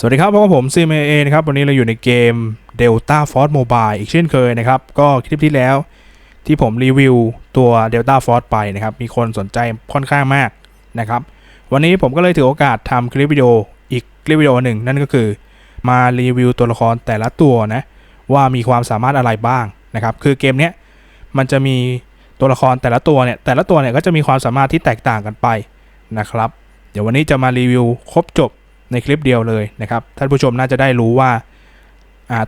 สวัสดีครับพบกับผมซีเมเอนะครับ วันนี้เราอยู่ในเกม Delta Force Mobile อีกเช่นเคยนะครับ ก็คลิปที่แล้วที่ผมรีวิวตัว Delta Force ไปนะครับ มีคนสนใจค่อนข้างมากนะครับ วันนี้ผมก็เลยถือโอกาสทำคลิปวิดีโออีกคลิปวิดีโอหนึ่ง นั่นก็คือมารีวิวตัวละครแต่ละตัวนะ ว่ามีความสามารถอะไรบ้างนะครับ คือเกมเนี้ยมันจะมีตัวละครแต่ละตัวเนี่ยแต่ละตัวเนี่ยก็จะมีความสามารถที่แตกต่างกันไปนะครับ เดี๋ยววันนี้จะมารีวิวครบจบ ในคลิปเดียวเลยนะครับท่านผู้ชมน่าจะได้รู้ว่า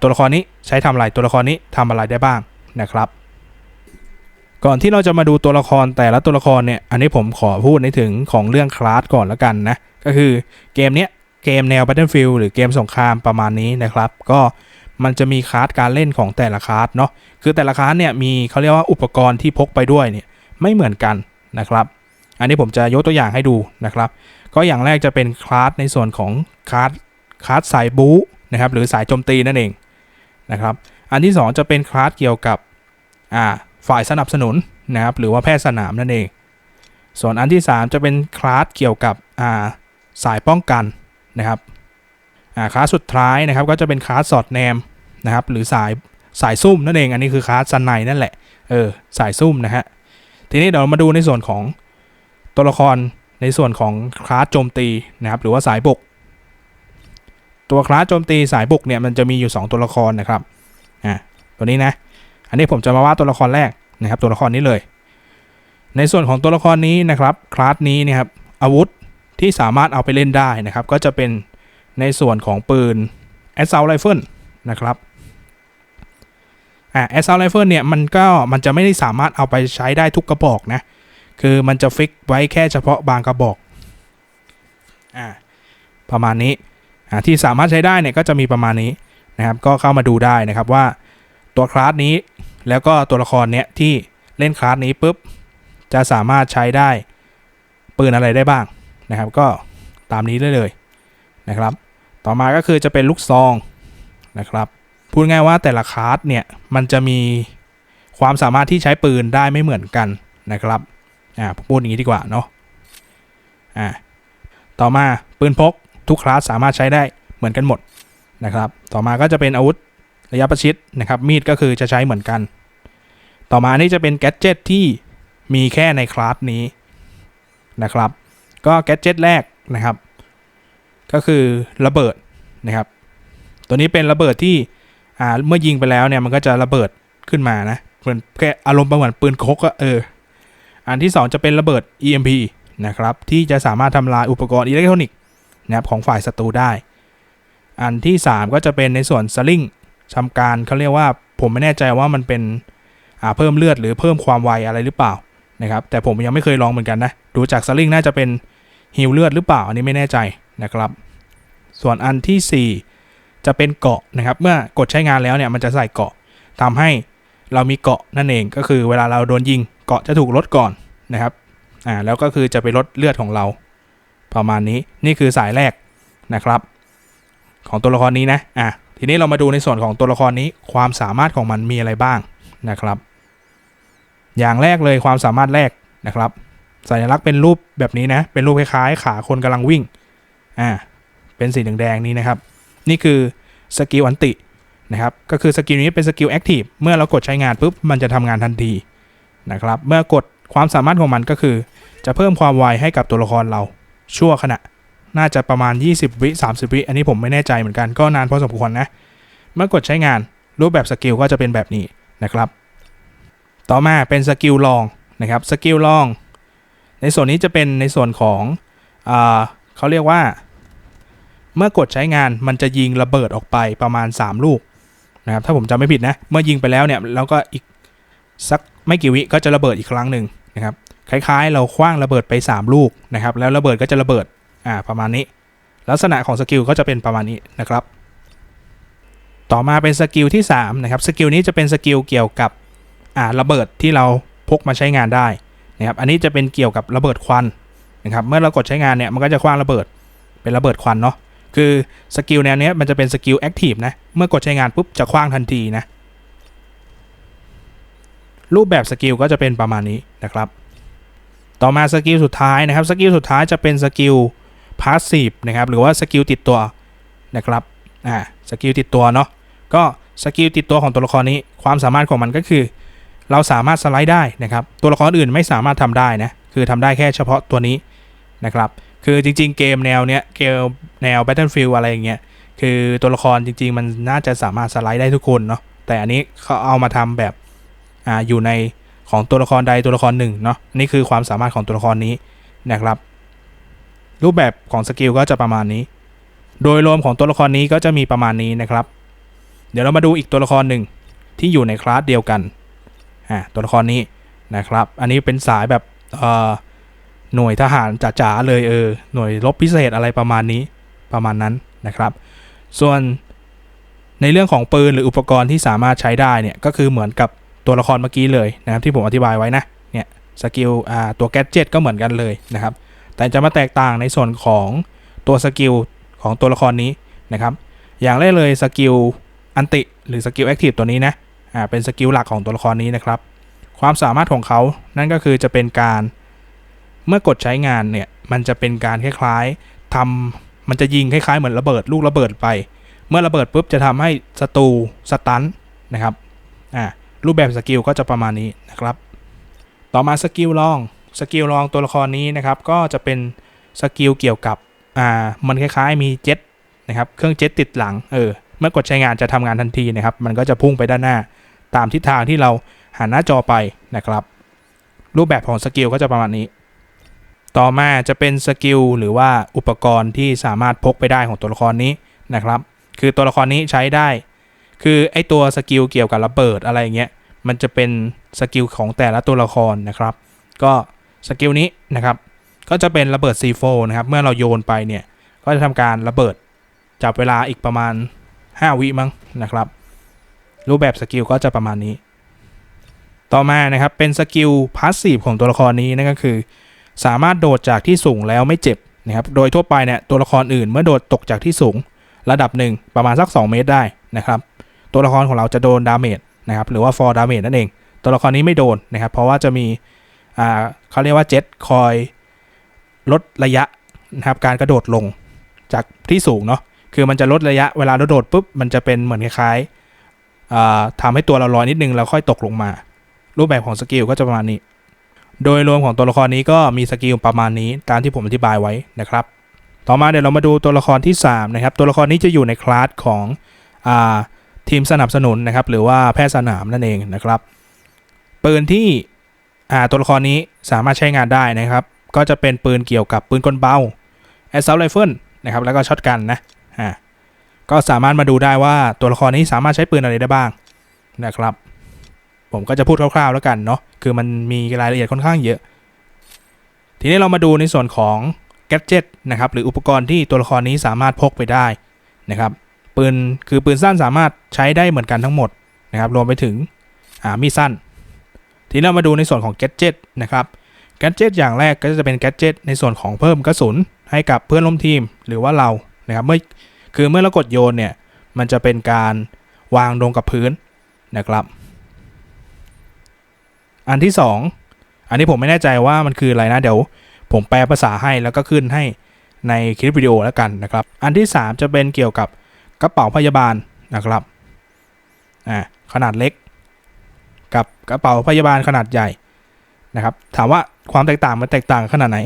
ตัวละครนี้ใช้ทำอะไรตัวละครนี้ทำอะไรได้บ้างนะครับ ก่อนที่เราจะมาดูตัวละครแต่ละตัวละครเนี่ยอันนี้ผมขอพูดในถึงของเรื่องคลาสก่อนแล้วกันนะก็คือเกมเนี้ยเกมแนว Battlefield หรือเกมสงครามประมาณนี้นะครับ ก็มันจะมีคลาสการเล่นของแต่ละคลาสเนาะคือแต่ละคลาสเนี่ยมีเขาเรียกว่าอุปกรณ์ที่พกไปด้วยเนี่ยไม่เหมือนกันนะครับ อันนี้ผมจะยกตัวอย่างให้ดูนะครับ ก็อย่างแรกจะเป็นคลาสในส่วนของคลาสคลาสสายบู๊นะครับหรือสายโจมตีนั่นเองนะครับอันที่ 2 จะเป็นคลาสเกี่ยวกับอ่าฝ่ายสนับสนุนนะครับหรือว่าแพทย์สนามนั่นเอง ส่วนอันที่ 3 จะเป็นคลาสเกี่ยวกับอ่าสายป้องกันนะครับอ่าคลาสสุดท้ายนะครับก็จะเป็นคลาสสอดแนมนะครับหรือสายสายซุ่มนั่นเอง อันนี้คือคลาสซันไนนั่นแหละเออสายซุ่มนะฮะทีนี้เดี๋ยวมาดูในส่วนของตัวละคร ในส่วนของคลาสโจมตีนะครับหรือว่าสายบุก ตัวคลาสโจมตีสายบุกเนี่ยมันจะมีอยู่ 2 ตัวละครนะครับอ่าตัวนี้นะอันนี้ผมจะมาว่าตัวละครแรกนะครับตัวละครนี้เลย ในส่วนของตัวละครนี้นะครับคลาสนี้เนี่ยครับอาวุธที่สามารถเอาไปเล่นได้นะครับ ก็จะเป็นในส่วนของปืน Assault Rifle นะครับอ่า Assault Rifle เนี่ยมันก็มันจะไม่ได้สามารถเอาไปใช้ได้ทุกกระบอกนะ คือมันจะฟิกไว้แค่เฉพาะบางกระบอกอ่าประมาณนี้อ่าที่สามารถใช้ได้เนี่ยก็จะมีประมาณนี้นะครับ ก็เข้ามาดูได้นะครับว่าตัวคลาสนี้แล้วก็ตัวละครเนี้ยที่เล่นคลาสนี้ปุ๊บจะสามารถใช้ได้ปืนอะไรได้บ้างนะครับ ก็ตามนี้ได้เลยนะครับ ต่อมาก็คือจะเป็นลูกซองนะครับ พูดง่ายว่าแต่ละคลาสเนี่ยมันจะมีความสามารถที่ใช้ปืนได้ไม่เหมือนกันนะครับ อ่าผมพูดอย่างนี้ดีกว่าเนาะอ่าต่อมาปืนพกทุกคลาสสามารถใช้ได้เหมือนกันหมดนะครับ ต่อมาก็จะเป็นอาวุธระยะประชิดนะครับ มีดก็คือจะใช้เหมือนกัน ต่อมานี่จะเป็นแกดเจิตที่มีแค่ในคลาสนี้นะครับ ก็แกดเจิตแรกนะครับ ก็คือระเบิดนะครับ ตัวนี้เป็นระเบิดที่อ่าเมื่อยิงไปแล้วเนี่ยมันก็จะระเบิดขึ้นมานะเหมือนแค่อารมณ์ประมาณปืนคกอะเออ อันที่ 2 จะเป็นระเบิด EMP นะครับที่จะสามารถทำลายอุปกรณ์อิเล็กทรอนิกส์นะครับของฝ่ายศัตรูได้ อันที่ 3 ก็จะเป็นในส่วนสลิงทำการเขาเรียกว่าผมไม่แน่ใจว่ามันเป็นเพิ่มเลือดหรือเพิ่มความไวอะไรหรือเปล่านะครับแต่ผมยังไม่เคยลองเหมือนกันนะดูจากสลิงน่าจะเป็นฮิวเลือดหรือเปล่าอันนี้ไม่แน่ใจนะครับ ส่วนอันที่ 4 จะเป็นเกาะนะครับ เมื่อกดใช้งานแล้วเนี่ยมันจะใส่เกาะทำให้เรามีเกาะนั่นเองก็คือเวลาเราโดนยิง เกาะจะถูกลดก่อนนะครับอ่าแล้วก็คือจะไปลดเลือดของเรา ประมาณนี้นี่คือสายแรกนะครับ ของตัวละครนี้นะอะทีนี้เรามาดูในส่วนของตัวละครนี้ความสามารถของมันมีอะไรบ้างนะครับ อย่างแรกเลยความสามารถแรกนะครับสัญลักษณ์เป็นรูปแบบนี้นะ เป็นรูปคล้ายๆขาคนกำลังวิ่งอ่าเป็นสีแดงๆนี้นะครับ นี่คือสกิลอันตินะครับก็คือสกิลนี้เป็นสกิลแอคทีฟเมื่อเรากดใช้งานปุ๊บมันจะทำงานทันที นะครับ เมื่อกดความสามารถของมันก็คือ จะเพิ่มความไวให้กับตัวละครเราชั่วขณะ น่าจะประมาณ 20 วิ 30 วิ อันนี้ผมไม่แน่ใจเหมือนกันก็นานพอสมควรนะ เมื่อกดใช้งานรูปแบบสกิลก็จะเป็นแบบนี้นะครับ ต่อมาเป็นสกิลลองนะครับสกิลลอง ในส่วนนี้จะเป็นในส่วนของอเขาเรียกว่า เมื่อกดใช้งานมันจะยิงระเบิดออกไปประมาณ 3 ลูกนะครับถ้าผมจำไม่ผิดนะ เมื่อยิงไปแล้วเนี่ยแล้วก็อีกสัก ไม่กี่วิก็จะระเบิดอีกครั้งหนึ่งนะครับคล้ายๆ เราคว้างระเบิดไป 3 ลูกนะครับแล้วระเบิดก็จะระเบิดอ่าประมาณนี้ ลักษณะของสกิลก็จะเป็นประมาณนี้นะครับต่อมาเป็นสกิลที่3นะครับสกิลนี้จะเป็นสกิลเกี่ยวกับอ่าระเบิดที่เราพกมาใช้งานได้นะครับอันนี้จะเป็นเกี่ยวกับระเบิดควันนะครับเมื่อเรากดใช้งานเนี่ยมันก็จะคว้างระเบิดเป็นระเบิดควันเนาะคือสกิลแนวนี้มันจะเป็นสกิลแอคทีฟนะเมื่อกดใช้งานปุ๊บจะคว้างทันทีนะ รูปแบบสกิลก็จะเป็นประมาณนี้นะครับ ต่อมาสกิลสุดท้ายนะครับสกิลสุดท้ายจะเป็นสกิลพาสซีฟนะครับหรือว่าสกิลติดตัวนะครับอ่าสกิลติดตัวเนาะก็สกิลติดตัวของตัวละครนี้ความสามารถของมันก็คือ เราสามารถสไลด์ได้นะครับ ตัวละครอื่นไม่สามารถทำได้นะคือทำได้แค่เฉพาะตัวนี้นะครับ คือจริง ๆ เกมแนวเนี้ยเกมแนว Battlefield อะไรอย่างเงี้ยคือตัวละครจริง ๆ มันน่าจะสามารถสไลด์ได้ทุกคนเนาะแต่อันนี้เขาเอามาทำแบบ อ่าอยู่ในของตัวละครใดตัวละครหนึ่งเนาะนี่คือความสามารถของตัวละครนี้นะครับ รูปแบบของสกิลก็จะประมาณนี้ โดยรวมของตัวละครนี้ก็จะมีประมาณนี้นะครับ เดี๋ยวเรามาดูอีกตัวละครหนึ่งที่อยู่ในคลาสเดียวกันอ่าตัวละครนี้นะครับ อันนี้เป็นสายแบบเอ่อหน่วยทหารจ๋าๆเลยเออหน่วยรบพิเศษอะไรประมาณนี้ประมาณนั้นนะครับ ส่วนในเรื่องของปืนหรืออุปกรณ์ที่สามารถใช้ได้เนี่ยก็คือเหมือนกับ ตัวละครเมื่อกี้เลยนะครับที่ผมอธิบายไว้นะเนี่ยสกิลอ่าตัวแกจ็ตก็เหมือนกันเลยนะครับแต่จะมาแตกต่างในส่วนของตัวสกิลของตัวละครนี้นะครับอย่างแรกเลยสกิลอันติหรือสกิลแอคทีฟตัวนี้นะอ่าเป็นสกิลหลักของตัวละครนี้นะครับความสามารถของเขานั่นก็คือจะเป็นการเมื่อกดใช้งานเนี่ยมันจะเป็นการคล้ายๆทำมันจะยิงคล้ายๆเหมือนระเบิดลูกระเบิดไป เมื่อระเบิดปุ๊บจะทำให้ศัตรูสตันนะครับอ่า รูปแบบสกิลก็จะประมาณนี้นะครับ ต่อมาสกิลลองสกิลลองตัวละครนี้นะครับ ก็จะเป็นสกิลเกี่ยวกับอ่ามันคล้ายๆมีเจ็ตนะครับเครื่องเจ็ตติดหลังเออเมื่อกดใช้งานจะทำงานทันทีนะครับ มันก็จะพุ่งไปด้านหน้า ตามทิศทางที่เราหันหน้าจอไปนะครับ รูปแบบของสกิลก็จะประมาณนี้ ต่อมาจะเป็นสกิลหรือว่าอุปกรณ์ที่สามารถพกไปได้ของตัวละครนี้นะครับ คือตัวละครนี้ใช้ได้ คือไอตัวสกิลเกี่ยวกับระเบิดอะไรเงี้ย มันจะเป็นสกิลของแต่ละตัวละครนะครับ ก็สกิลนี้นะครับ ก็จะเป็นระเบิด C4 นะครับ เมื่อเราโยนไปเนี่ย ก็จะทำการระเบิดจับเวลาอีกประมาณ 5 วิมั้งนะครับ รูปแบบสกิลก็จะประมาณนี้ ต่อมานะครับเป็นสกิลพาสซีฟของตัวละครนี้นั่นก็คือ สามารถโดดจากที่สูงแล้วไม่เจ็บนะครับ โดยทั่วไปเนี่ยตัวละครอื่นเมื่อโดดตกจากที่สูงระดับหนึ่งประมาณสัก 2 เมตรได้นะครับ ตัวละครของเราจะโดนดาเมจนะครับหรือว่า for damage นั่นเอง ตัวละครนี้ไม่โดนนะครับเพราะว่าจะมีอ่าเขาเรียกว่าเจ็ตคอยลดระยะนะครับการกระโดดลงจากที่สูงเนาะคือมันจะลดระยะเวลาเราโดดปุ๊บมันจะเป็นเหมือนคล้ายๆอ่าทำให้ตัวเราลอยนิดนึงแล้วค่อยตกลงมา รูปแบบของสกิลก็จะประมาณนี้ โดยรวมของตัวละครนี้ก็มีสกิลประมาณนี้ตามที่ผมอธิบายไว้นะครับ ต่อมาเดี๋ยวเรามาดูตัวละครที่3นะครับตัวละครนี้จะอยู่ในคลาสของอ่า ทีมสนับสนุนนะครับหรือว่าแพทย์สนามนั่นเองนะครับปืนที่ตัวละครนี้สามารถใช้งานได้นะครับ ก็จะเป็นปืนเกี่ยวกับปืนกลเบา assault rifle นะครับแล้วก็ช็อตกันนะอ่าก็สามารถมาดูได้ว่าตัวละครนี้สามารถใช้ปืนอะไรได้บ้างนะครับ ผมก็จะพูดคร่าวๆแล้วกันเนาะคือมันมีรายละเอียดค่อนข้างเยอะ ทีนี้เรามาดูในส่วนของแกดเจิตนะครับหรืออุปกรณ์ที่ตัวละครนี้สามารถพกไปได้นะครับ ปืนคือปืนสั้นสามารถใช้ได้เหมือนกันทั้งหมดนะครับรวมไปถึงมีดสั้น ทีนี้เรามาดูในส่วนของแกดเจิตนะครับแกดเจิตอย่างแรกก็จะเป็นแกดเจิตในส่วนของเพิ่มกระสุนให้กับเพื่อนร่วมทีมหรือว่าเรานะครับเมื่อคือเมื่อเรากดโยนเนี่ยมันจะเป็นการวางลงกับพื้นนะครับ อันที่ 2อันนี้ผมไม่แน่ใจว่ามันคืออะไรนะเดี๋ยวผมแปลภาษาให้แล้วก็ขึ้นให้ในคลิปวิดีโอแล้วกันนะครับ อันที่ 3 จะเป็นเกี่ยวกับ กระเป๋าพยาบาลนะครับอ่าขนาดเล็ก กับกระเป๋าพยาบาลขนาดใหญ่นะครับ ถามว่าความแตกต่างมันแตกต่างขนาดไหน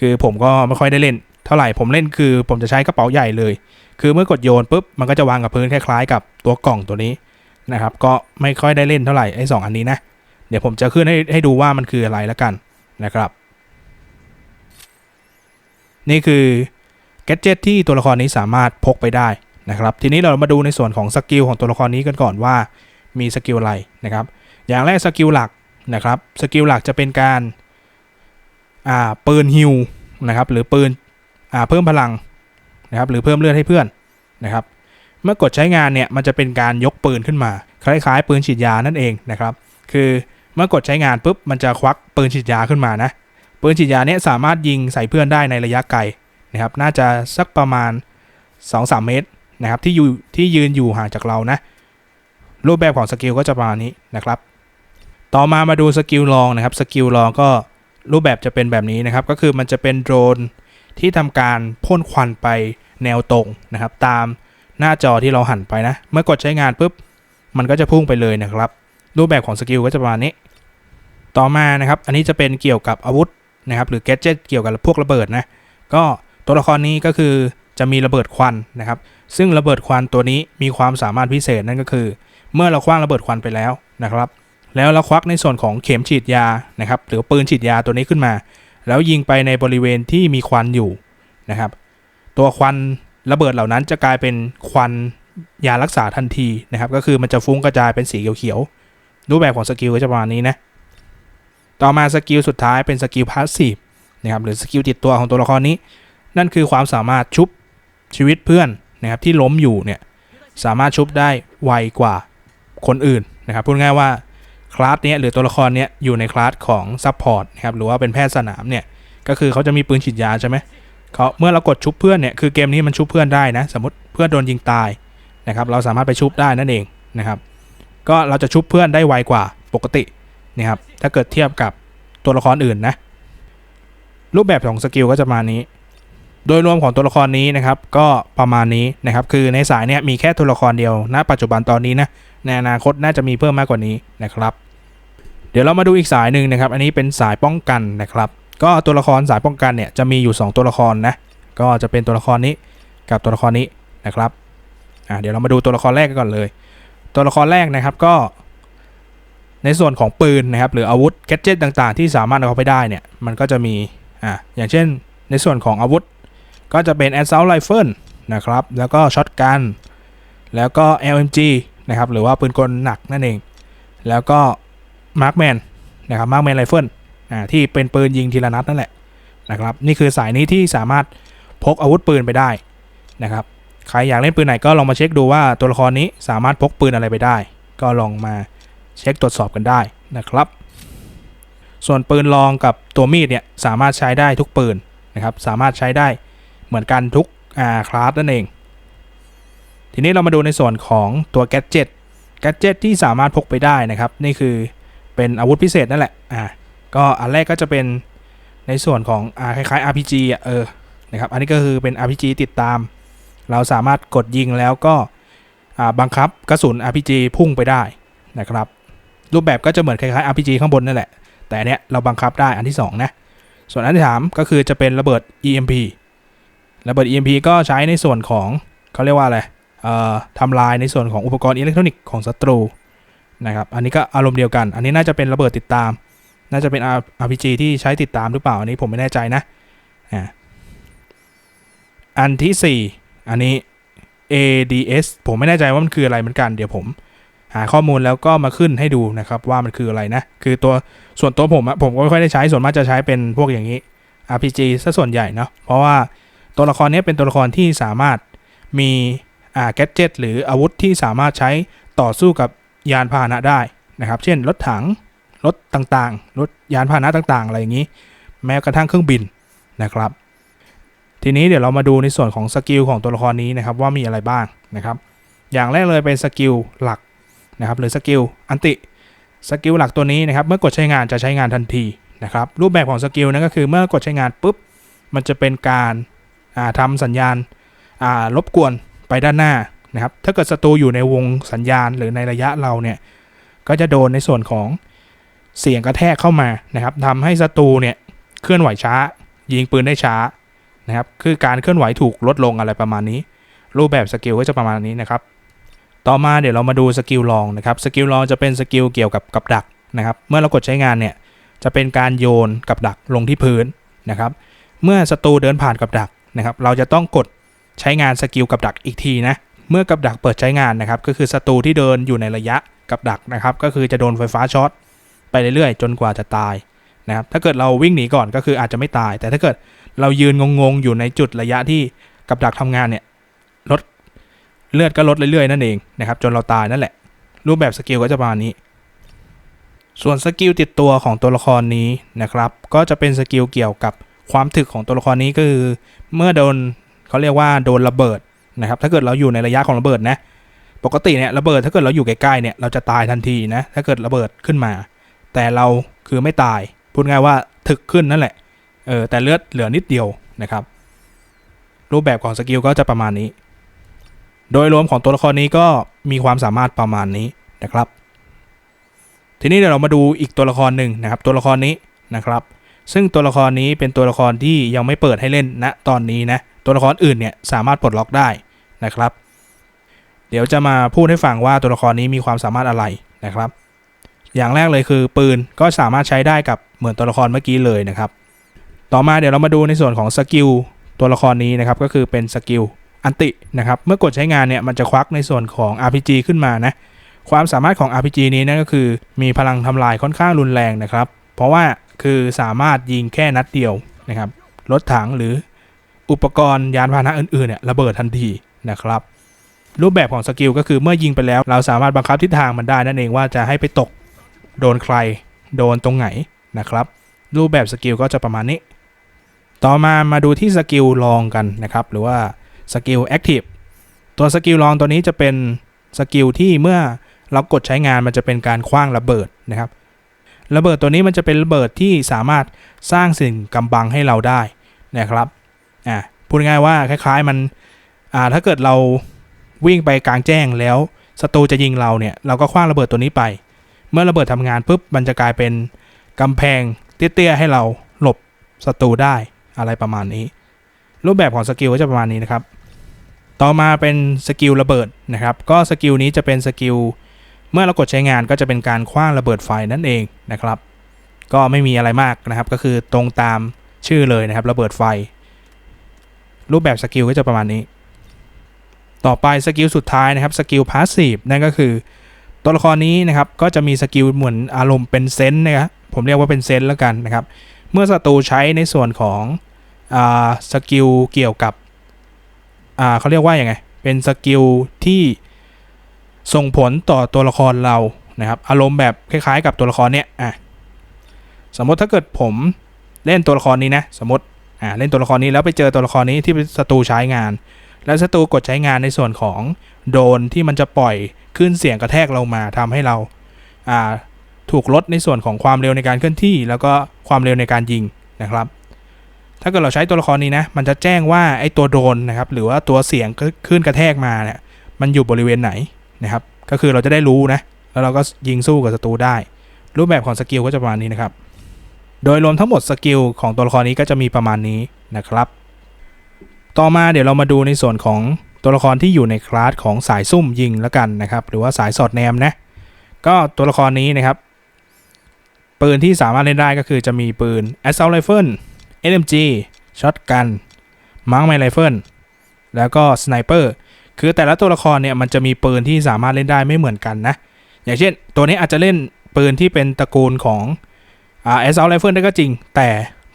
คือผมก็ไม่ค่อยได้เล่น เท่าไหร่ผมเล่นคือ ผมจะใช้กระเป๋าใหญ่เลย คือเมื่อกดโยนปุ๊บมันก็จะวางกับพื้นคล้ายๆ กับตัวกล่องตัวนี้นะครับ ก็ไม่ค่อยได้เล่นเท่าไหร่ไอ้สองอันนี้นะเดี๋ยวผมจะขึ้นให้ให้ดูว่ามันคืออะไรแล้วกันนะครับ นี่คือแกดเจิตที่ตัวละครนี้สามารถพกไปได้ นะครับทีนี้เรามาดูในส่วนของสกิลของตัวละครนี้กันก่อนว่า มีสกิลอะไรนะครับ อย่างแรกสกิลหลักนะครับสกิลหลักจะเป็นการอ่าปืนฮิวนะครับหรือปืนอ่าเพิ่มพลังนะครับหรือเพิ่มเลือดให้เพื่อนนะครับ เมื่อกดใช้งานเนี่ยมันจะเป็นการยกปืนขึ้นมา คล้ายๆ ปืนฉีดยานั่นเองนะครับ คือเมื่อกดใช้งานปุ๊บมันจะควักปืนฉีดยาขึ้นมานะปืนฉีดยาเนี้ยสามารถยิงใส่เพื่อนได้ในระยะไกลนะครับ น่าจะสักประมาณ 2-3 เมตร นะครับที่อยู่ที่ยืนอยู่ห่างจากเรานะ รูปแบบของสกิลก็จะประมาณนี้นะครับ ต่อมามาดูสกิลลองนะครับสกิลลองก็รูปแบบจะเป็นแบบนี้นะครับ ก็คือมันจะเป็นโดรนที่ทำการพ่นควันไปแนวตรงนะครับ ตามหน้าจอที่เราหันไปนะ เมื่อกดใช้งานปุ๊บมันก็จะพุ่งไปเลยนะครับ รูปแบบของสกิลก็จะประมาณนี้ ต่อมานะครับ อันนี้จะเป็นเกี่ยวกับอาวุธนะครับ หรือแกดเจิตเกี่ยวกับพวกระเบิดนะ ก็ตัวละครนี้ก็คือ จะมีระเบิดควันนะครับ ซึ่งระเบิดควันตัวนี้มีความสามารถพิเศษนั่นก็คือ เมื่อเราคว้างระเบิดควันไปแล้วนะครับ แล้วเราควักในส่วนของเข็มฉีดยานะครับหรือปืนฉีดยาตัวนี้ขึ้นมา แล้วยิงไปในบริเวณที่มีควันอยู่นะครับ ตัวควันระเบิดเหล่านั้นจะกลายเป็นควันยารักษาทันทีนะครับ ก็คือมันจะฟุ้งกระจายเป็นสีเขียวๆรูปแบบของสกิลก็จะประมาณนี้นะต่อมาสกิลสุดท้ายเป็นสกิลพาสซีฟนะครับหรือสกิลติดตัวของตัวละครนี้ นั่นคือความสามารถชุบ ชีวิตเพื่อนนะครับที่ล้มอยู่เนี่ยสามารถชุบได้ไวกว่าคนอื่นนะครับพูดง่ายว่าคลาสเนี้ยหรือตัวละครเนี้ยอยู่ในคลาสของซัพพอร์ตนะครับหรือว่าเป็นแพทย์สนามเนี่ยก็คือเขาจะมีปืนฉีดยาใช่ไหมเขาเมื่อเรากดชุบเพื่อนเนี่ยคือเกมนี้มันชุบเพื่อนได้นะสมมติเพื่อนโดนยิงตายนะครับเราสามารถไปชุบได้นั่นเองนะครับก็เราจะชุบเพื่อนได้ไวกว่าปกตินะครับถ้าเกิดเทียบกับตัวละครอื่นนะรูปแบบของสกิลก็จะมานี้ โดยรวมของตัวละครนี้นะครับก็ประมาณนี้นะครับคือในสายเนี่ยมีแค่ตัวละครเดียวณปัจจุบันตอนนี้นะในอนาคตน่าจะมีเพิ่มมากกว่านี้นะครับ เดี๋ยวเรามาดูอีกสายหนึ่งนะครับ อันนี้เป็นสายป้องกันนะครับ ก็ตัวละครสายป้องกันเนี่ยจะมีอยู่ 2 ตัวละครนะก็จะเป็นตัวละครนี้กับตัวละครนี้นะครับอ่าเดี๋ยวเรามาดูตัวละครแรกกันก่อนเลย ตัวละครแรกนะครับก็ ในส่วนของปืนนะครับ หรืออาวุธแกดเจิตต่างๆ ที่สามารถเอาไปได้เนี่ยมันก็จะมีอ่าอย่างเช่น ในส่วนของอาวุธ ก็จะเป็น assault rifle นะครับ แล้วก็ช็อตกันแล้วก็ LMG นะครับหรือว่าปืนกลหนักนั่นเอง แล้วก็ markman นะครับ markman rifle อ่าที่เป็นปืนยิงทีละนัดนั่นแหละนะครับนี่คือสายนี้ที่สามารถพกอาวุธปืนไปได้นะครับใครอยากเล่นปืนไหนก็ลองมาเช็คดูว่าตัวละครนี้สามารถพกปืนอะไรไปได้ ก็ลองมาเช็คตรวจสอบกันได้นะครับ ส่วนปืนลองกับตัวมีดเนี่ยสามารถใช้ได้ทุกปืนนะครับสามารถใช้ได้ เหมือนกันทุกคลาสนั่นเอง ทีนี้เรามาดูในส่วนของตัวแกดเจิตแกจิตที่สามารถพกไปได้นะครับ นี่คือเป็นอาวุธพิเศษนั่นแหละอ่าก็อันแรกก็จะเป็นในส่วนของอ่าคล้ายๆ RPG อะเออนะครับอันนี้ก็คือเป็น RPG ติดตาม เราสามารถกดยิงแล้วก็บังคับกระสุน RPG พุ่งไปได้นะครับ รูปแบบก็จะเหมือนคล้ายๆ RPG ข้างบนนั่นแหละ แต่อันเนี้ยเราบังคับได้อันที่สองนะ ส่วนอันที่สามก็คือจะเป็นระเบิด EMP ระเบิด EMP ก็ใช้ในส่วนของเขาเรียกว่าอะไรเอ่อทำลายในส่วนของอุปกรณ์อิเล็กทรอนิกส์ของศัตรูนะครับ อันนี้ก็อารมณ์เดียวกัน อันนี้น่าจะเป็นระเบิดติดตาม น่าจะเป็น RPG ที่ใช้ติดตามหรือเปล่า อันนี้ผมไม่แน่ใจนะอ่าอันที่สี่อันนี้ ADS ผมไม่แน่ใจว่ามันคืออะไรเหมือนกัน เดี๋ยวผมหาข้อมูลแล้วก็มาขึ้นให้ดูนะครับว่ามันคืออะไรนะ คือตัวส่วนตัวผมผมก็ไม่ค่อยได้ใช้ ส่วนมากจะใช้เป็นพวกอย่างนี้ RPG ซะส่วนใหญ่เนาะ เพราะว่า ตัวละครนี้เป็นตัวละครที่สามารถมีอ่าแกดเจิตหรืออาวุธที่สามารถใช้ต่อสู้กับยานพาหนะได้นะครับ เช่น รถถัง รถต่างๆ รถยานพาหนะต่าง ๆ อะไรอย่างนี้ แม้กระทั่งเครื่องบินนะครับ ทีนี้เดี๋ยวเรามาดูในส่วนของสกิลของตัวละครนี้นะครับว่ามีอะไรบ้างนะครับ อย่างแรกเลยเป็นสกิลหลักนะครับหรือสกิลอันติสกิลหลักตัวนี้นะครับเมื่อกดใช้งานจะใช้งานทันทีนะครับรูปแบบของสกิลนั้นก็คือเมื่อกดใช้งานปุ๊บมันจะเป็นการ ทำสัญญาณรบกวนไปด้านหน้านะครับ ถ้าเกิดศัตรูอยู่ในวงสัญญาณหรือในระยะเราเนี่ย ก็จะโดนในส่วนของเสียงกระแทกเข้ามานะครับทำให้ศัตรูเนี่ยเคลื่อนไหวช้า ยิงปืนได้ช้านะครับ คือการเคลื่อนไหวถูกลดลงอะไรประมาณนี้ รูปแบบสกิลก็จะประมาณนี้นะครับ ต่อมาเดี๋ยวเรามาดูสกิลลองนะครับ สกิลลองจะเป็นสกิลเกี่ยวกับกับดักนะครับ เมื่อเรากดใช้งานเนี่ย จะเป็นการโยนกับดักลงที่พื้นนะครับ เมื่อศัตรูเดินผ่านกับดัก นะครับเราจะต้องกดใช้งานสกิลกับดักอีกทีนะเมื่อกับดักเปิดใช้งานนะครับก็คือศัตรูที่เดินอยู่ในระยะกับดักนะครับก็คือจะโดนไฟฟ้าช็อตไปเรื่อยๆ จนกว่าจะตายนะครับถ้าเกิดเราวิ่งหนีก่อนก็คืออาจจะไม่ตาย แต่ถ้าเกิดเรายืนงงๆอยู่ในจุดระยะที่กับดักทำงานเนี่ยลดเลือดก็ลดเรื่อยๆนั่นเองนะครับจนเราตายนั่นแหละ รูปแบบสกิลก็จะประมาณนี้ ส่วนสกิลติดตัวของตัวละครนี้นะครับก็จะเป็นสกิลเกี่ยวกับ ความถึกของตัวละครนี้ก็คือ เมื่อโดนเขาเรียกว่าโดนระเบิดนะครับ ถ้าเกิดเราอยู่ในระยะของระเบิดนะ ปกติเนี่ยระเบิดถ้าเกิดเราอยู่ใกล้ๆเนี่ยเราจะตายทันทีนะ ถ้าเกิดระเบิดขึ้นมา แต่เราคือไม่ตาย พูดง่ายว่าถึกขึ้นนั่นแหละ เออแต่เลือดเหลือนิดเดียวนะครับ รูปแบบของสกิลก็จะประมาณนี้ โดยรวมของตัวละครนี้ก็มีความสามารถประมาณนี้นะครับ ทีนี้เดี๋ยวเรามาดูอีกตัวละครหนึ่งนะครับ ตัวละครนี้นะครับ ซึ่งตัวละครนี้เป็นตัวละครที่ยังไม่เปิดให้เล่นณตอนนี้นะ ตัวละครอื่นเนี่ยสามารถปลดล็อกได้นะครับ เดี๋ยวจะมาพูดให้ฟังว่าตัวละครนี้มีความสามารถอะไรนะครับ อย่างแรกเลยคือปืนก็สามารถใช้ได้กับเหมือนตัวละครเมื่อกี้เลยนะครับ ต่อมาเดี๋ยวเรามาดูในส่วนของสกิลตัวละครนี้นะครับก็คือเป็นสกิลอันตินะครับเมื่อกดใช้งานเนี่ยมันจะควักในส่วนของ RPG ขึ้นมานะความสามารถของ RPG นี้นั่นก็คือมีพลังทำลายค่อนข้างรุนแรงนะครับ เพราะว่า คือสามารถยิงแค่นัดเดียวนะครับรถถังหรืออุปกรณ์ยานพาหนะอื่นๆเนี่ยระเบิดทันทีนะครับ รูปแบบของสกิลก็คือเมื่อยิงไปแล้ว เราสามารถบังคับทิศทางมันได้นั่นเองว่าจะให้ไปตกโดนใครโดนตรงไหนนะครับ รูปแบบสกิลก็จะประมาณนี้ ต่อมามาดูที่สกิลลองกันนะครับ หรือว่าสกิลแอคทีฟตัวสกิลลองตัวนี้จะเป็นสกิลที่เมื่อเรากดใช้งานมันจะเป็นการคว้างระเบิดนะครับ ระเบิดตัวนี้มันจะเป็นระเบิดที่สามารถสร้างสิ่งกำบังให้เราได้นะครับอ่าพูดง่ายๆว่าคล้ายๆมันอ่าถ้าเกิดเราวิ่งไปกลางแจ้งแล้วศัตรูจะยิงเราเนี่ยเราก็คว้างระเบิดตัวนี้ไป เมื่อระเบิดทำงานปุ๊บมันจะกลายเป็นกำแพงเตี้ยๆให้เราหลบศัตรูได้อะไรประมาณนี้ รูปแบบของสกิลก็จะประมาณนี้นะครับ ต่อมาเป็นสกิลระเบิดนะครับ ก็สกิลนี้จะเป็นสกิล เมื่อเรากดใช้งานก็จะเป็นการคว้างระเบิดไฟนั่นเองนะครับ ก็ไม่มีอะไรมากนะครับ ก็คือตรงตามชื่อเลยนะครับ ระเบิดไฟ รูปแบบสกิลก็จะประมาณนี้ ต่อไปสกิลสุดท้ายนะครับสกิลพาสซีฟนั่นก็คือ ตัวละครนี้นะครับก็จะมีสกิลเหมือนอารมณ์เป็นเซนส์นะครับผมเรียกว่าเป็นเซนส์แล้วกันนะครับ เมื่อศัตรูใช้ในส่วนของอสกิลเกี่ยวกับเขาเรียกว่าอย่างไงเป็นสกิลที่ ส่งผลต่อตัวละครเรานะครับอารมณ์แบบคล้ายๆ กับตัวละครเนี้ยอะสมมติถ้าเกิดผมเล่นตัวละครนี้นะสมมติอ่าเล่นตัวละครนี้แล้วไปเจอตัวละครนี้ที่เป็นศัตรูใช้งาน แล้วศัตรูกดใช้งานในส่วนของโดนที่มันจะปล่อยขึ้นเสียงกระแทกเรามาทำให้เราอ่าถูกลดในส่วนของความเร็วในการเคลื่อนที่ แล้วก็ความเร็วในการยิงนะครับ ถ้าเกิดเราใช้ตัวละครนี้นะมันจะแจ้งว่าไอ้ตัวโดนนะครับหรือว่าตัวเสียงขึ้นกระแทกมาเนี่ยมันอยู่บริเวณไหน นะครับ ก็คือเราจะได้รู้นะ แล้วเราก็ยิงสู้กับศัตรูได้ รูปแบบของสกิลก็จะประมาณนี้นะครับ โดยรวมทั้งหมดสกิลของตัวละครนี้ก็จะมีประมาณนี้นะครับ ต่อมาเดี๋ยวเรามาดูในส่วนของตัวละครที่อยู่ในคลาสของสายซุ่มยิงแล้วกันนะครับ หรือว่าสายสอดแนมนะ ก็ตัวละครนี้นะครับ ปืนที่สามารถเล่นได้ก็คือจะมีปืน Assault Rifle SMG ช็อตกันมาร์ m ไมไรเฟิลแล้วก็สไนเปอร์ คือแต่ละตัวละครเนี่ยมันจะมีปืนที่สามารถเล่นได้ไม่เหมือนกันนะ อย่างเช่น ตัวนี้อาจจะเล่นปืนที่เป็นตระกูลของอ่า Assault Rifle ได้ก็จริง แต่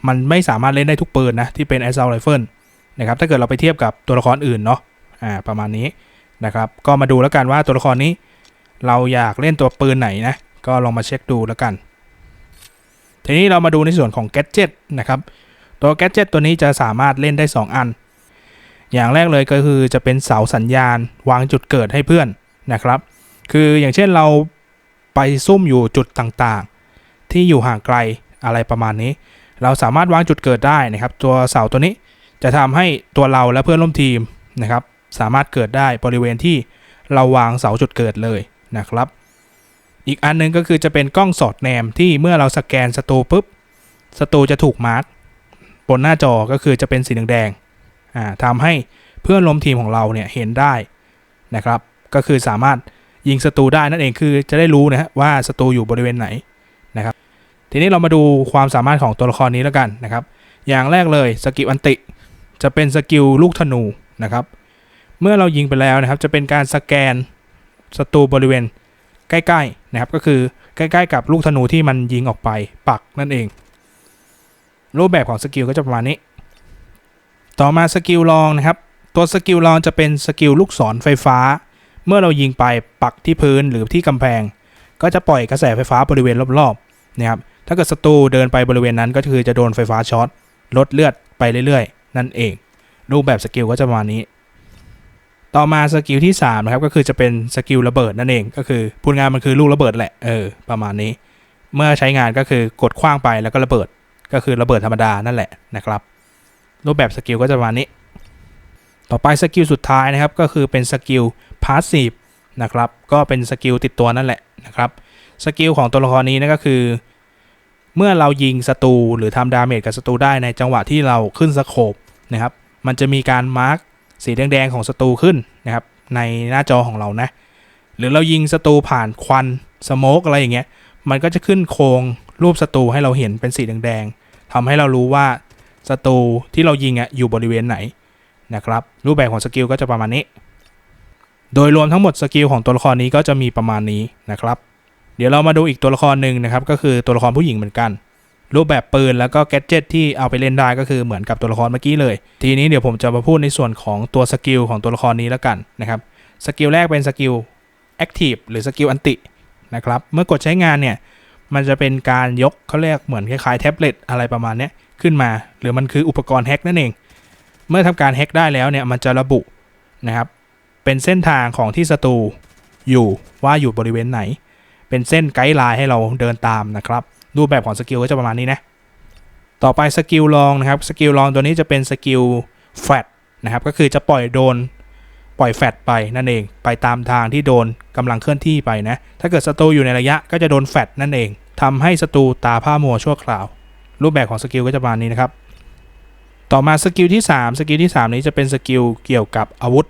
มันไม่สามารถเล่นได้ทุกปืนนะที่เป็น Assault Rifle นะครับ ถ้าเกิดเราไปเทียบกับตัวละครอื่นเนาะ อ่า ประมาณนี้นะครับ ก็มาดูแล้วกันว่าตัวละครนี้ เราอยากเล่นตัวปืนไหนนะ ก็ลองมาเช็คดูแล้วกัน ทีนี้เรามาดูในส่วนของแก d เจ็ตนะครับ ตัวแก d เจ็ตตัวนี้จะสามารถเล่นได้ 2 อัน อย่างแรกเลยก็คือจะเป็นเสาสัญญาณวางจุดเกิดให้เพื่อนนะครับ คืออย่างเช่นเราไปซุ่มอยู่จุดต่างๆ ที่อยู่ห่างไกลอะไรประมาณนี้ เราสามารถวางจุดเกิดได้นะครับ ตัวเสาตัวนี้จะทำให้ตัวเราและเพื่อนร่วมทีมนะครับ สามารถเกิดได้บริเวณที่เราวางเสาจุดเกิดเลยนะครับ อีกอันหนึงก็คือจะเป็นกล้องสอดแนมที่เมื่อเราสแกนศัตรูปุ๊บศัตรูจะถูกมาร์กบนหน้าจอก็คือจะเป็นสีแดง ทำให้เพื่อนร่วมทีมของเราเนี่ยเห็นได้นะครับ ก็คือสามารถยิงศัตรูได้นั่นเองคือจะได้รู้นะฮะว่าศัตรูอยู่บริเวณไหนนะครับ ทีนี้เรามาดูความสามารถของตัวละครนี้แล้วกันนะครับ อย่างแรกเลยสกิลอันติ จะเป็นสกิลลูกธนูนะครับ เมื่อเรายิงไปแล้วนะครับ จะเป็นการสแกนศัตรูบริเวณใกล้ๆนะครับ ก็คือใกล้ๆกับลูกธนูที่มันยิงออกไปปักนั่นเอง รูปแบบของสกิลก็จะประมาณนี้ ต่อมาสกิลลองนะครับ ตัวสกิลลองจะเป็นสกิลลูกศรไฟฟ้า เมื่อเรายิงไปปักที่พื้นหรือที่กำแพง ก็จะปล่อยกระแสไฟฟ้าบริเวณรอบๆนะครับถ้าเกิดศัตรูเดินไปบริเวณนั้นก็คือจะโดนไฟฟ้าช็อตลดเลือดไปเรื่อยๆ นั่นเอง รูปแบบสกิลก็จะประมาณนี้ ต่อมาสกิลที่3นะครับก็คือจะเป็นสกิลระเบิดนั่นเองก็คือพูดงานมันคือลูกระเบิดแหละเออประมาณนี้ เมื่อใช้งานก็คือกดคว้างไปแล้วก็ระเบิด ก็คือระเบิดธรรมดานั่นแหละนะครับ รูปแบบสกิลก็จะประมาณนี้ ต่อไปสกิลสุดท้ายนะครับ ก็คือเป็นสกิลพาสซีฟนะครับ ก็เป็นสกิลติดตัวนั่นแหละนะครับ สกิลของตัวละครนี้นั่นก็คือ เมื่อเรายิงศัตรูหรือทำดาเมจกับศัตรูได้ในจังหวะที่เราขึ้นสโคปนะครับ มันจะมีการมาร์กสีแดงๆของศัตรูขึ้นนะครับ ในหน้าจอของเรานะ หรือเรายิงศัตรูผ่านควันสโมกอะไรอย่างเงี้ย มันก็จะขึ้นโครงรูปศัตรูให้เราเห็นเป็นสีแดงๆทำให้เรารู้ว่า ศัตรูที่เรายิงอะอยู่บริเวณไหนนะครับ รูปแบบของสกิลก็จะประมาณนี้ โดยรวมทั้งหมดสกิลของตัวละครนี้ก็จะมีประมาณนี้นะครับ เดี๋ยวเรามาดูอีกตัวละครหนึ่งนะครับ ก็คือตัวละครผู้หญิงเหมือนกัน รูปแบบปืนแล้วก็แกดเจตที่เอาไปเล่นได้ก็คือเหมือนกับตัวละครเมื่อกี้เลย ทีนี้เดี๋ยวผมจะมาพูดในส่วนของตัวสกิลของตัวละครนี้แล้วกันนะครับสกิลแรกเป็นสกิล Active หรือสกิลอันตินะครับ เมื่อกดใช้งานเนี่ย มันจะเป็นการยกเขาเรียกเหมือนคล้ายๆแท็บเล็ตอะไรประมาณนี้ ขึ้นมา หรือมันคืออุปกรณ์แฮ็กนั่นเอง เมื่อทำการแฮ็กได้แล้วเนี่ยมันจะระบุนะครับ เป็นเส้นทางของที่ศัตรูอยู่ว่าอยู่บริเวณไหน เป็นเส้นไกด์ไลน์ให้เราเดินตามนะครับ รูปแบบของสกิลก็จะประมาณนี้นะ ต่อไปสกิลลองนะครับ สกิลลองตัวนี้จะเป็นสกิลแฟตนะครับ ก็คือจะปล่อยโดนปล่อยแฟตไปนั่นเอง ไปตามทางที่โดนกำลังเคลื่อนที่ไปนะ ถ้าเกิดศัตรูอยู่ในระยะก็จะโดนแฟตนั่นเองทำให้ศัตรูตาผ้ามัวชั่วคราว รูปแบบของสกิลก็จะประมาณนี้นะครับ ต่อมาสกิลที่ 3 สกิลที่ 3 นี้จะเป็นสกิลเกี่ยวกับอาวุธ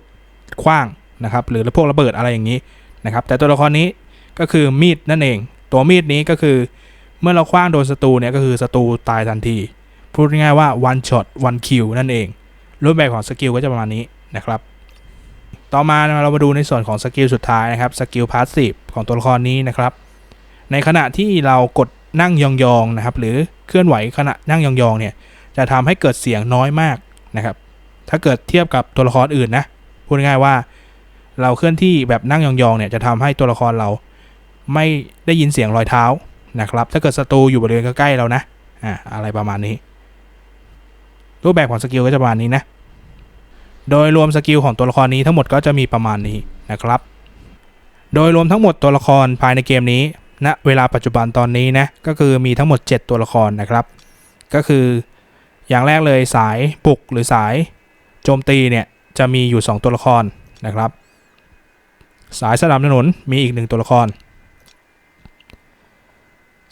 ขว้างนะครับ หรือพวกระเบิดอะไรอย่างนี้นะครับ แต่ตัวละครนี้ก็คือมีดนั่นเอง ตัวมีดนี้ก็คือเมื่อเราคว้างโดนศัตรูเนี่ยก็คือศัตรูตายทันที พูดง่ายๆว่า one shot one kill นั่นเอง รูปแบบของสกิลก็จะประมาณนี้นะครับ ต่อมาเรามาดูในส่วนของสกิลสุดท้ายนะครับ สกิลพาสซีฟของตัวละครนี้นะครับ ในขณะที่เรากด นั่งยองๆนะครับหรือเคลื่อนไหวขณะนั่งยองๆเนี่ยจะทำให้เกิดเสียงน้อยมากนะครับถ้าเกิดเทียบกับตัวละครอื่นนะพูดง่ายๆว่า เราเคลื่อนที่แบบนั่งยองๆเนี่ยจะทำให้ตัวละครเราไม่ได้ยินเสียงรอยเท้านะครับถ้าเกิดศัตรูอยู่บริเวณใกล้ๆเรานะอ่าอะไรประมาณนี้ รูปแบบของสกิลก็จะประมาณนี้นะโดยรวมสกิลของตัวละครนี้ทั้งหมดก็จะมีประมาณนี้นะครับ โดยรวมทั้งหมดตัวละครภายในเกมนี้ ณนะเวลาปัจจุบันตอนนี้นะก็คือมีทั้งหมด 7 ตัวละครนะครับ ก็คืออย่างแรกเลยสายปลุกหรือสายโจมตีเนี่ยจะมีอยู่ 2 ตัวละครนะครับ สายสนับสนุนมีอีกหนึ่งตัวละคร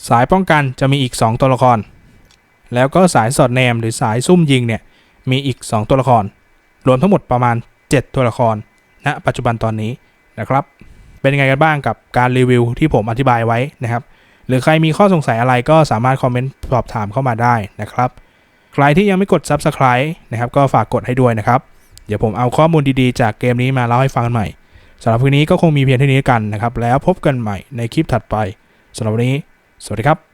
สายป้องกันจะมีอีก 2 ตัวละคร แล้วก็สายสอดแนมหรือสายซุ่มยิงเนี่ยมีอีก 2 ตัวละคร รวมทั้งหมดประมาณ 7 ตัวละครณปัจจุบันตอนนี้นะครับ เป็นยังไงกันบ้างกับการรีวิวที่ผมอธิบายไว้นะครับ หรือใครมีข้อสงสัยอะไรก็สามารถคอมเมนต์สอบถามเข้ามาได้นะครับ ใครที่ยังไม่กด Subscribe นะครับก็ฝากกดให้ด้วยนะครับ เดี๋ยวผมเอาข้อมูลดีๆ จากเกมนี้มาเล่าให้ฟังกันใหม่สำหรับคืนนี้ก็คงมีเพียงเท่านี้กันนะครับ แล้วพบกันใหม่ในคลิปถัดไปสำหรับวันนี้ สวัสดีครับ